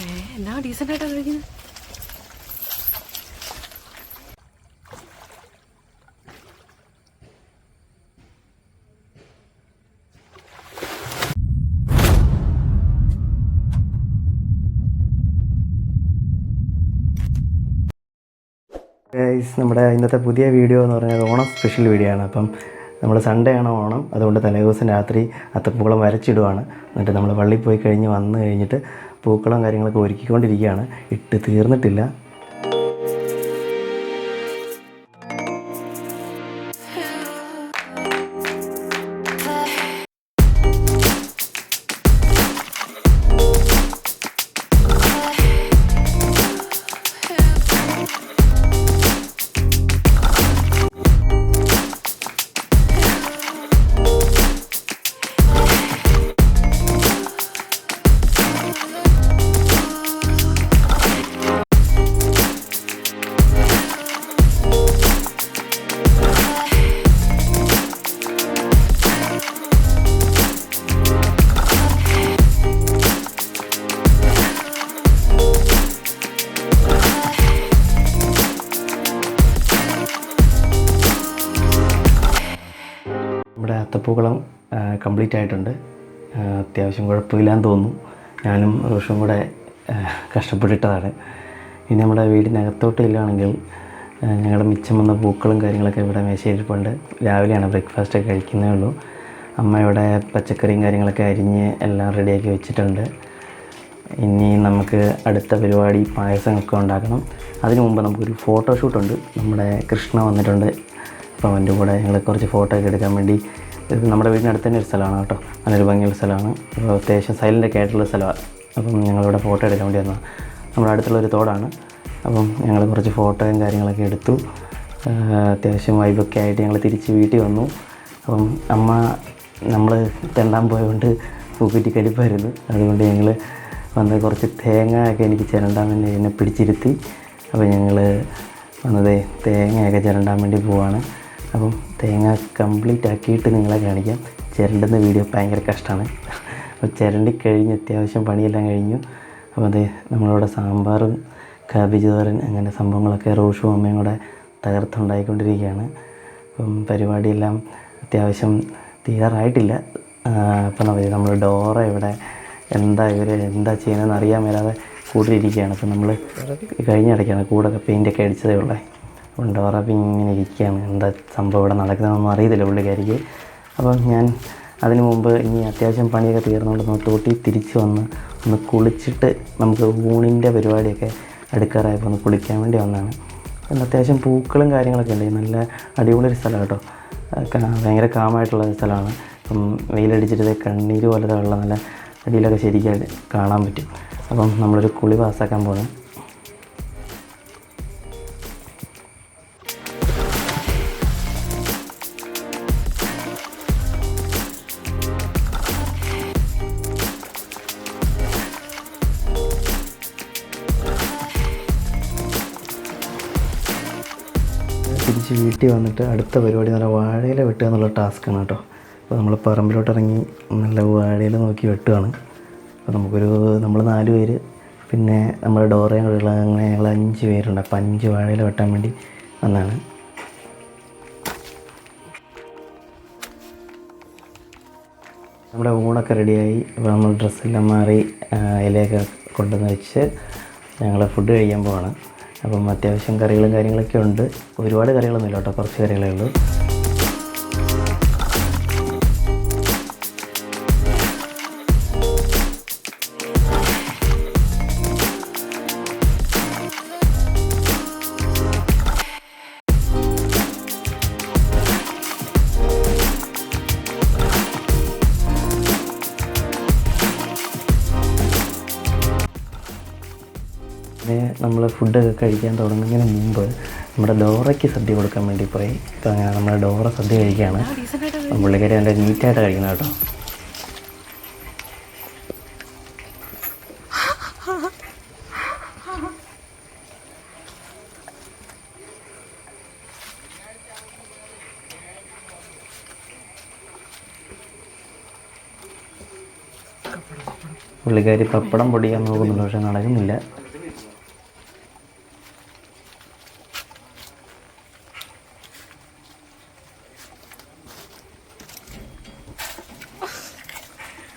എന്നാ ഡീസന്റ് കഴിക്കുന്നത് നമ്മുടെ ഇന്നത്തെ പുതിയ വീഡിയോ എന്ന് പറഞ്ഞാൽ ഓണം സ്പെഷ്യൽ വീഡിയോ ആണ്. അപ്പം നമ്മൾ സൺഡേ ആണ് ഓണം. അതുകൊണ്ട് തലേദിവസം രാത്രി അത്തപ്പൂക്കളം വരച്ചിടുവാണ്. എന്നിട്ട് നമ്മൾ പള്ളിയിൽ പോയി കഴിഞ്ഞ് വന്ന് കഴിഞ്ഞിട്ട് പൂക്കളം കാര്യങ്ങളൊക്കെ ഒരുക്കിക്കൊണ്ടിരിക്കുകയാണ്. ഇട്ട് തീർന്നിട്ടില്ല. അത്തപ്പൂക്കളം കംപ്ലീറ്റ് ആയിട്ടുണ്ട്. അത്യാവശ്യം കുഴപ്പമില്ലാന്ന് തോന്നുന്നു. ഞാനും റോഷും കൂടെ കഷ്ടപ്പെട്ടിട്ടതാണ്. ഇനി നമ്മുടെ വീടിനകത്തോട്ട് ഇല്ലാണെങ്കിൽ ഞങ്ങളുടെ മിച്ചം വന്ന പൂക്കളും കാര്യങ്ങളൊക്കെ ഇവിടെ മേശയിരിപ്പുണ്ട് രാവിലെയാണ് ബ്രേക്ക്ഫാസ്റ്റ് ഒക്കെ കഴിക്കുന്നേ ഉള്ളൂ. അമ്മ ഇവിടെ പച്ചക്കറിയും കാര്യങ്ങളൊക്കെ അരിഞ്ഞ് എല്ലാം റെഡിയാക്കി വെച്ചിട്ടുണ്ട്. ഇനി നമുക്ക് അടുത്ത പരിപാടി പായസമൊക്കെ ഉണ്ടാക്കണം. അതിനു മുമ്പ് നമുക്കൊരു ഫോട്ടോഷൂട്ടുണ്ട് നമ്മുടെ കൃഷ്ണ വന്നിട്ടുണ്ട്. അപ്പോൾ അവന്റെ കൂടെ ഞങ്ങൾ കുറച്ച് ഫോട്ടോ ഒക്കെ എടുക്കാൻ വേണ്ടി നമ്മുടെ വീടിനടുത്ത് തന്നെ ഒരു സ്ഥലമാണ് കേട്ടോ. നല്ലൊരു ഭംഗിയുള്ള സ്ഥലമാണ്. അപ്പോൾ അത്യാവശ്യം സൈലന്റ് ഒക്കെ ആയിട്ടുള്ള സ്ഥലമാണ്. അപ്പം ഞങ്ങളിവിടെ ഫോട്ടോ എടുക്കാൻ വേണ്ടി വന്നതാണ്. നമ്മുടെ അടുത്തുള്ള ഒരു തോടാണ്. അപ്പം ഞങ്ങൾ കുറച്ച് ഫോട്ടോയും കാര്യങ്ങളൊക്കെ എടുത്തു. അത്യാവശ്യം വൈബൊക്കെ ആയിട്ട് ഞങ്ങൾ തിരിച്ച് വീട്ടിൽ വന്നു. അപ്പം അമ്മ നമ്മൾ തെണ്ടാൻ പോയതുകൊണ്ട് പൂക്കുറ്റി കടിപ്പായിരുന്നു അതുകൊണ്ട് ഞങ്ങൾ വന്ന് കുറച്ച് തേങ്ങ ഒക്കെ എനിക്ക് ചിരണ്ടാൻ വേണ്ടി എന്നെ പിടിച്ചിരുത്തി. അപ്പോൾ ഞങ്ങൾ വന്നത് തേങ്ങയൊക്കെ ചിരണ്ടാൻ വേണ്ടി പോവാണ്. അപ്പം തേങ്ങ കംപ്ലീറ്റ് ആക്കിയിട്ട് നിങ്ങളെ കാണിക്കാം. ചിരണ്ടുന്ന വീഡിയോ ഭയങ്കര കഷ്ടമാണ്. അപ്പോൾ ചിരണ്ടി കഴിഞ്ഞ് അത്യാവശ്യം പണിയെല്ലാം കഴിഞ്ഞു. അപ്പോൾ അത് നമ്മളിവിടെ സാമ്പാറും കാബേജ് തോരൻ അങ്ങനെ സംഭവങ്ങളൊക്കെ റോഷും അമ്മയും കൂടെ തകർത്തുണ്ടായിക്കൊണ്ടിരിക്കുകയാണ്. അപ്പം പരിപാടിയെല്ലാം അത്യാവശ്യം തീരാറായിട്ടില്ല. അപ്പം നമ്മൾ നമ്മൾ ഡോറ ഇവിടെ എന്താ ഇവർ എന്താ ചെയ്യുന്നതെന്ന് അറിയാൻ മേലാതെ കൂട്ടിലിരിക്കുകയാണ് അപ്പം നമ്മൾ കഴിഞ്ഞ ഇടയ്ക്കാണ് കൂടൊക്കെ പെയിന്റൊക്കെ അടിച്ചതേ ഉള്ളേ. അപ്പം ഇങ്ങനെ ഇരിക്കുകയാണ്. എന്താ സംഭവം ഇവിടെ നടക്കുന്നതെന്നൊന്നും അറിയത്തില്ല പുള്ളിക്കാരിക്ക്. അപ്പം ഞാൻ അതിനു മുമ്പ് ഇനി അത്യാവശ്യം പണിയൊക്കെ തീർന്നുകൊണ്ട് തോട്ടി തിരിച്ച് വന്ന് ഒന്ന് കുളിച്ചിട്ട് നമുക്ക് ഊണിന്റെ പരിപാടിയൊക്കെ അടുക്കാറായപ്പോൾ ഒന്ന് കുളിക്കാൻ വേണ്ടി വന്നതാണ്. പിന്നെ അത്യാവശ്യം പൂക്കളും കാര്യങ്ങളൊക്കെ ഉണ്ട്. നല്ല അടിപൊളി ഒരു സ്ഥലം കേട്ടോ. ഭയങ്കര കാമായിട്ടുള്ള സ്ഥലമാണ്. അപ്പം വെയിലടിച്ചിട്ട് കണ്ണീര് പോലത്തെ വെള്ളം നല്ല അടിയിലൊക്കെ ശരിക്കും കാണാൻ പറ്റും. അപ്പം നമ്മളൊരു കുളി പാസ്സാക്കാൻ പോകുന്നത് തിരിച്ച് വീട്ടിൽ വന്നിട്ട് അടുത്ത പരിപാടി നല്ല വാഴയില വെട്ടുക എന്നുള്ള ടാസ്ക്കാണ് കേട്ടോ. അപ്പോൾ നമ്മൾ പറമ്പിലോട്ട് ഇറങ്ങി നല്ല വാഴയില നോക്കി വെട്ടുകയാണ് അപ്പോൾ നമുക്കൊരു നമ്മൾ നാല് പേര് പിന്നെ നമ്മുടെ ഡോറയും കൂടെയുള്ള അങ്ങനെ ഞങ്ങൾ അഞ്ച് പേരുണ്ട്. അപ്പോൾ അഞ്ച് വാഴയില വെട്ടാൻ വേണ്ടി വന്നാണ്. നമ്മുടെ ഊണൊക്കെ റെഡിയായി. അപ്പോൾ നമ്മൾ ഡ്രസ്സെല്ലാം മാറി ഇലയൊക്കെ കൊണ്ടുവന്ന് വെച്ച് ഞങ്ങൾ ഫുഡ് കഴിക്കാൻ പോവാണ്. അപ്പം അത്യാവശ്യം കറികളും കാര്യങ്ങളൊക്കെ ഉണ്ട്. ഒരുപാട് കറികളൊന്നുമില്ല കേട്ടോ. കുറച്ച് കറികളേ ഉള്ളൂ. പിന്നെ നമ്മൾ ഫുഡൊക്കെ കഴിക്കാൻ തുടങ്ങുന്നതിന് മുമ്പ് നമ്മുടെ ഡോറയ്ക്ക് സദ്യ കൊടുക്കാൻ വേണ്ടി പോയി ഇപ്പോൾ അങ്ങനെ നമ്മുടെ ഡോറ സദ്യ കഴിക്കുകയാണ്. പുള്ളിക്കാരി നല്ല നീറ്റായിട്ട് കഴിക്കണം കേട്ടോ. പുള്ളിക്കാരി പപ്പടം പൊടിയാൻ നോക്കുന്നുണ്ട് പക്ഷെ നടക്കുന്നില്ല.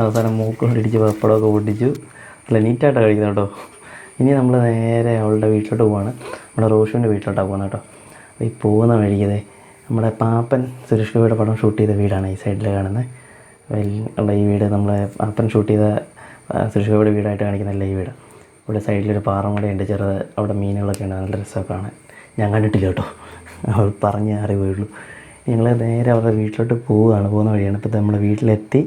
അവസാനം മൂക്ക് ഇടിച്ച് പപ്പടമൊക്കെ പൊട്ടിച്ചു. നല്ല നീറ്റായിട്ടാണ് കഴിക്കുന്നത് കേട്ടോ. ഇനി നമ്മൾ നേരെ അവളുടെ വീട്ടിലോട്ട് പോവാണ്. നമ്മുടെ റോഷുവിന്റെ വീട്ടിലോട്ടാണ് പോകുന്നത് കേട്ടോ. ഈ പോകുന്ന വഴിക്കതേ നമ്മുടെ പാപ്പൻ സുരേഷ് ഗോപിയുടെ പടം ഷൂട്ട് ചെയ്ത വീടാണ് ഈ സൈഡിൽ കാണുന്നത് ഉള്ള ഈ വീട് നമ്മളെ പാപ്പൻ ഷൂട്ട് ചെയ്ത സുരേഷ് ഗോപിയുടെ വീടായിട്ട് കാണിക്കുന്നല്ല ഈ വീട്. ഇവിടെ സൈഡിലൊരു പാറം കൂടെ ഉണ്ട്. ചെറുത് അവിടെ മീനുകളൊക്കെ ഉണ്ട്. നല്ല രസമൊക്കെ കാണാൻ. ഞാൻ കണ്ടിട്ടില്ല കേട്ടോ. അവൾ പറഞ്ഞ് അറിവുള്ളൂ. ഞങ്ങൾ നേരെ അവരുടെ വീട്ടിലോട്ട് പോവുകയാണ്. പോകുന്ന വഴിയാണ്. ഇപ്പോൾ നമ്മുടെ വീട്ടിലെത്തി.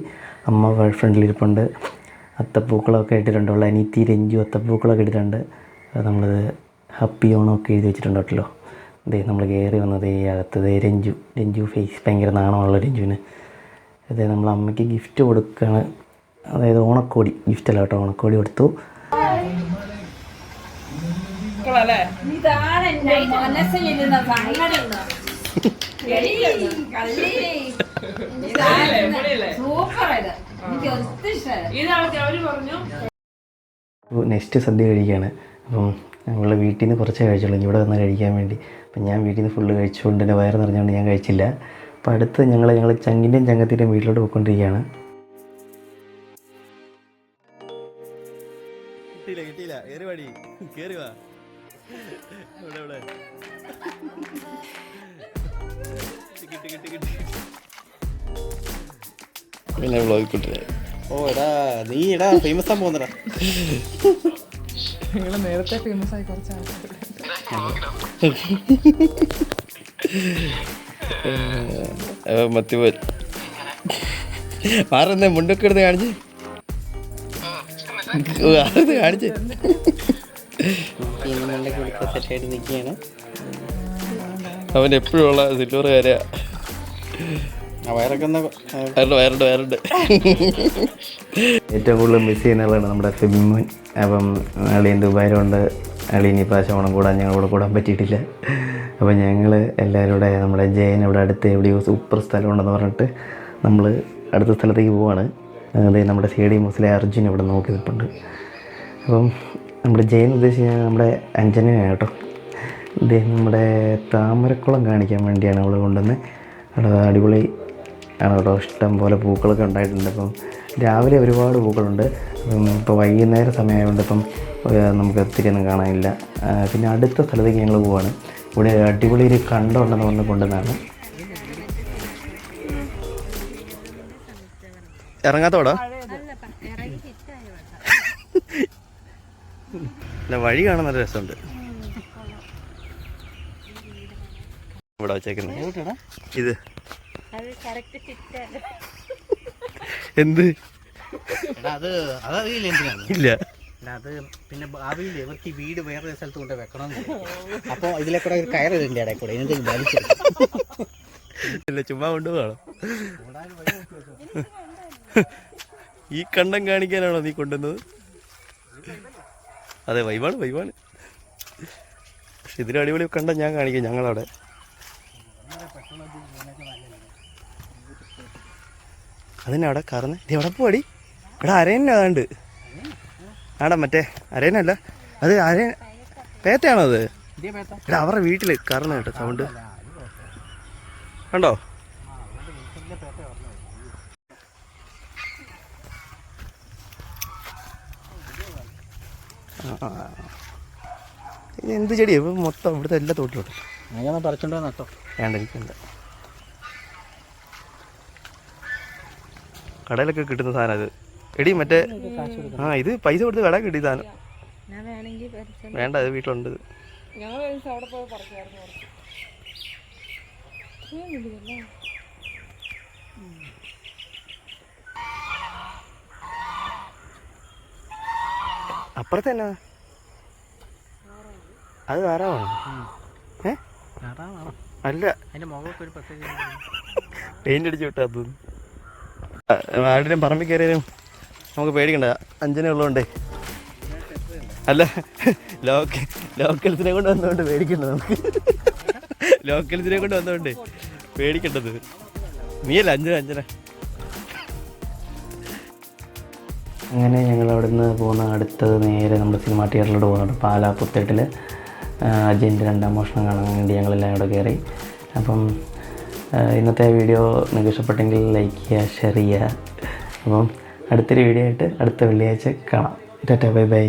അമ്മ ഫ്രണ്ടിലിരിപ്പുണ്ട് അത്തപ്പൂക്കളൊക്കെ ഇട്ടിട്ടുണ്ട്. ഉള്ള അനീത്തി രഞ്ജു അത്തപ്പൂക്കളൊക്കെ ഇട്ടിട്ടുണ്ട്. നമ്മളത് ഹാപ്പി ഓണമൊക്കെ എഴുതി വെച്ചിട്ടുണ്ട് കേട്ടല്ലോ നമ്മൾ കയറി വന്നത് ഈ അകത്ത് ദേ രഞ്ജു. രഞ്ജു ഫേസ് ഭയങ്കര നാണമുള്ള രഞ്ജുവിന്. അതെ നമ്മൾ അമ്മയ്ക്ക് ഗിഫ്റ്റ് കൊടുക്കുകയാണ് അതായത് ഓണക്കോടി. ഗിഫ്റ്റ് അല്ല കേട്ടോ ഓണക്കോടി കൊടുത്തു. മനസ്സിലിരുന്ന സങ്കടം നെക്സ്റ്റ് സദ്യ കഴിക്കുകയാണ്. അപ്പം ഞങ്ങളുടെ വീട്ടിൽ നിന്ന് കുറച്ചേ കഴിച്ചുള്ളൂ. ഇവിടെ വന്ന് കഴിക്കാൻ വേണ്ടി. അപ്പം ഞാൻ വീട്ടിൽ നിന്ന് ഫുള്ള് കഴിച്ചുകൊണ്ട് എന്റെ വയറ് നിറഞ്ഞുകൊണ്ട് ഞാൻ കഴിച്ചില്ല. അപ്പം അടുത്ത് ഞങ്ങൾ ഞങ്ങൾ ചങ്ങിന്റെയും ചങ്ങത്തിന്റെയും വീട്ടിലോട്ട് പോയിക്കൊണ്ടിരിക്കുകയാണ്. കിട്ടിയില്ല കിട്ടിയില്ല. കയറി വാടി. കയറി വാ. പിന്നെ വ്ളോഗിൽ കൊണ്ടുവരാം ഓ എടാ നീ എടാ ഫേമസ് ആകാൻ പോകുന്നടാ. നിങ്ങൾ നേരത്തെ ഫേമസ് ആയി കുറച്ച് ആൾക്കാർ മത്തിപ്പോൻ ആരെന്നെ മുണ്ടൊക്കെ എടുത്ത് കാണിച്ച്? ആരെന്ന് കാണിച്ച്? അവൻ എപ്പോഴും ഉള്ള സിൽവർ കാര്യ ഏറ്റവും കൂടുതൽ മിസ് ചെയ്യുന്ന ആളാണ് നമ്മുടെ ഫെമിമോൻ അപ്പം അളിയൻ ദുബായിലുണ്ട് അളിയൻ ഈ പ്രാവശ്യം ഓണം കൂടാൻ ഞങ്ങളോട് കൂടെ കൂടാൻ പറ്റിയിട്ടില്ല. അപ്പം ഞങ്ങൾ എല്ലാവരും കൂടെ നമ്മുടെ ജയൻ ഇവിടെ അടുത്ത് എവിടെയോ സൂപ്പർ സ്ഥലമുണ്ടെന്ന് പറഞ്ഞിട്ട് നമ്മൾ അടുത്ത സ്ഥലത്തേക്ക് പോവാണ്. അതായത് നമ്മുടെ സി ഡി മുസ്ലിം അർജുൻ ഇവിടെ നോക്കി നിൽപ്പുണ്ട്. അപ്പം നമ്മുടെ ജയൻ ഉദ്ദേശിച്ച നമ്മുടെ അഞ്ജനയാണ് കേട്ടോ. ഇദ്ദേഹം നമ്മുടെ താമരക്കുളം കാണിക്കാൻ വേണ്ടിയാണ് അവൾ കൊണ്ടുവന്നത്. അവിടെ അടിപൊളി ആണ് കേട്ടോ. ഇഷ്ടം പോലെ പൂക്കളൊക്കെ ഉണ്ടായിട്ടുണ്ട്. അപ്പം രാവിലെ ഒരുപാട് പൂക്കളുണ്ട്. അപ്പം ഇപ്പോൾ വൈകുന്നേര സമയമായതുകൊണ്ട് ഇപ്പം നമുക്ക് ഒത്തിരി ഒന്നും കാണാനില്ല പിന്നെ അടുത്ത സ്ഥലത്തേക്ക് ഞങ്ങൾ പോവാണ്. ഇവിടെ അടിപൊളി ഒരു കണ്ടം ഉണ്ടെന്ന് പറഞ്ഞ് കൊണ്ടുവന്നതാണ് ഇറങ്ങാത്തോടാ അല്ല വഴി കാണുന്ന രസമുണ്ട്. ഇവിടെ വെച്ചേക്കുന്നത്. ഇത്. എന്ത്? അത് അതറിയില്ല എന്തിനാണ് ഇല്ല. അത് പിന്നെ ഭാവിയിൽ ഇവർക്ക് വീട് വേറെ സ്ഥലത്ത് കൊണ്ട് വെക്കണം അപ്പോൾ ഇതിലെ കൂടെ ഒരു കയറ് ഇതിന്റെ ഇടയിൽ കൂടെ എന്തെങ്കിലും വലിച്ചു ഇല്ല ചുമ്മാ കൊണ്ടുപോകണം ഈ കണ്ടം കാണിക്കാനാണോ നീ കൊണ്ടുവന്നത്? അതെ വൈവാണ് വൈവാണ്. പക്ഷെ ഇതിന് അടിപൊളി കണ്ടം ഞാൻ കാണിക്കാം ഞങ്ങളവിടെ. അതിനവിടെ കറന്ന്. ഇത് എവിടെ പോടി ഇവിടെ അരയന്നെ അതാണ്ട് ആടാ മറ്റേ അരയനല്ല അത് അരയൻ പേറ്റയാണോ അത്? ഇവിടെ അവരുടെ വീട്ടിൽ കറന്ന് കേട്ടോ സൗണ്ട് കണ്ടോ. ഇത് എന്ത് ചെടിയാ? ഇപ്പം മൊത്തം ഇവിടുത്തെ എല്ലാ തോട്ടിലോട്ടോ. ഞാൻ പറിച്ചോണ്ടോ നട്ടോ വേണ്ട എനിക്കുണ്ട് കടയിലൊക്കെ കിട്ടുന്ന സാധനം അത്. എടി മറ്റേ ആ ഇത് പൈസ കൊടുത്ത് കട കിട്ടി സാധനം. വേണ്ട അത് വീട്ടിലുണ്ട്? അപ്പുറത്ത് തന്നെ അത് ധാരാളമാണ്? ഏ? അല്ല. അതിന്റെ മുഖത്ത് ഒരു പ്രത്യേക പെയിന്റ് അടിച്ചു വിട്ടാ അത്. ആരുടെയും പറമ്പിൽ കയറിയാലും നമുക്ക് പേടിക്കണ്ട. അഞ്ചനെ ഉള്ളതുകൊണ്ടേ. അല്ല ലോക്ക ലോക്കൽസിനെ കൊണ്ട് വന്നതുകൊണ്ട് പേടിക്കണ്ട നമുക്ക്. ലോക്കൽസിനെ കൊണ്ട് വന്നതുകൊണ്ട് പേടിക്കേണ്ടത്. നീയല്ല അഞ്ചന അഞ്ചന. അങ്ങനെ ഞങ്ങൾ അവിടെ നിന്ന് പോകുന്ന അടുത്തത് നേരെ നമ്മുടെ സിനിമാ തിയേറ്ററിലോട്ട് പോകുന്നുണ്ട് പാലാ പുത്തേട്ടിൽ അജയന്റെ രണ്ടാം മോഷണം കാണാൻ വേണ്ടി ഞങ്ങളെല്ലാം അവിടെ കയറി. അപ്പം ഇന്നത്തെ വീഡിയോ നിങ്ങൾക്ക് ഇഷ്ടപ്പെട്ടെങ്കിൽ ലൈക്ക് ചെയ്യുക ഷെയർ ചെയ്യുക. അപ്പം അടുത്തൊരു വീഡിയോ ആയിട്ട് അടുത്ത വെള്ളിയാഴ്ച കാണാം. Tata bye bye